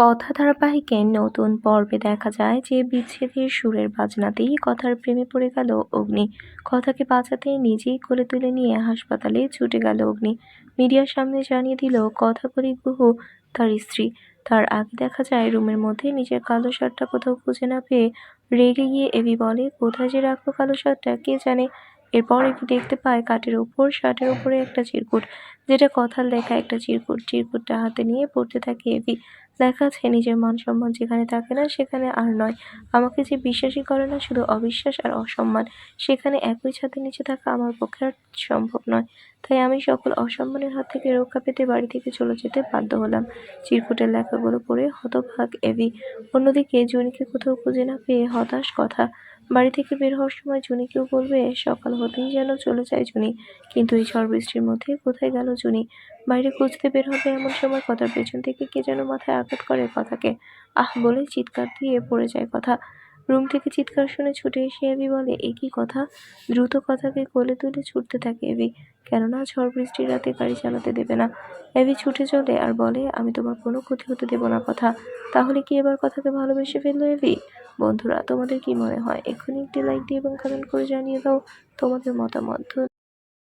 কথা ধারাবাহিকে নতুন পর্বে দেখা যায় যে বিচ্ছেদের সুরের বাজনাতেই কথার প্রেমে পড়ে গেল অগ্নি। কথাকে বাঁচাতে নিজেই কোলে তুলে নিয়ে হাসপাতালে ছুটে গেল অগ্নি। মিডিয়ার সামনে জানিয়ে দিল, কথা করি গুহু, তার স্ত্রী। তার আগে দেখা যায় রুমের মধ্যে নিজের কালো শার্টটা কোথাও খুঁজে না পেয়ে রেগে গিয়ে এবি বলে, কোথায় যে রাখল কালো শার্টটা? কে জানে? এরপর একটু দেখতে পায় কাঠের উপর, শার্টের উপরে একটা চিরকুট, যেটা কথার লেখা একটা চিরকুট। চিরকুটটা হাতে নিয়ে পড়তে থাকে এভি লেখা আছে, নিজের মান সম্মান যেখানে থাকে না সেখানে আর নয়। আমাকে যে বিশ্বাসই করে না শুধু অবিশ্বাস আর অসম্মান। সেখানে একই ছাদের নিচে থাকা আমার পক্ষে আর সম্ভব নয়। তাই আমি সকল অসম্মানের হাত থেকে রক্ষা পেতে বাড়ি থেকে চলে যেতে বাধ্য হলাম। চিরকুটের লেখাগুলো পড়ে হতভাগ এভি। অন্যদিকে জুনিকে কোথাও খুঁজে না পেয়ে হতাশ কথা। বাড়ি থেকে বের হওয়ার সময় জুনিকেও বলবে, সকাল হতেই যেন চলে যায় জুনি। কিন্তু এই ঝড় বৃষ্টির মধ্যে কোথায় গেল জুনি? বাইরে খুঁজতে বের হবে এমন সময় কথার পেছন থেকে কে যেন মাথায় আঘাত করে কথাকে। আহ বলে চিৎকার দিয়ে পড়ে যায় কথা। রুম থেকে চিৎকার শুনে ছুটে এসে এবি বলে একই কথা? দ্রুত কথাকে কোলে তুলে ছুটতে থাকে এবি কেননা ঝড় বৃষ্টির রাতে গাড়ি চালাতে দেবে না। এবি ছুটে চলে আর বলে, আমি তোমার কোনো ক্ষতি হতে দেবো না, কথা। তাহলে কি এবার কথাকে ভালোবেসে ফেলল এবি বন্ধুরা, তোমাদের কি মনে হয়? এক্ষুনি একটি লাইক দিয়ে এবং কমেন্ট করে জানিয়ে দাও তোমাদের মতামত।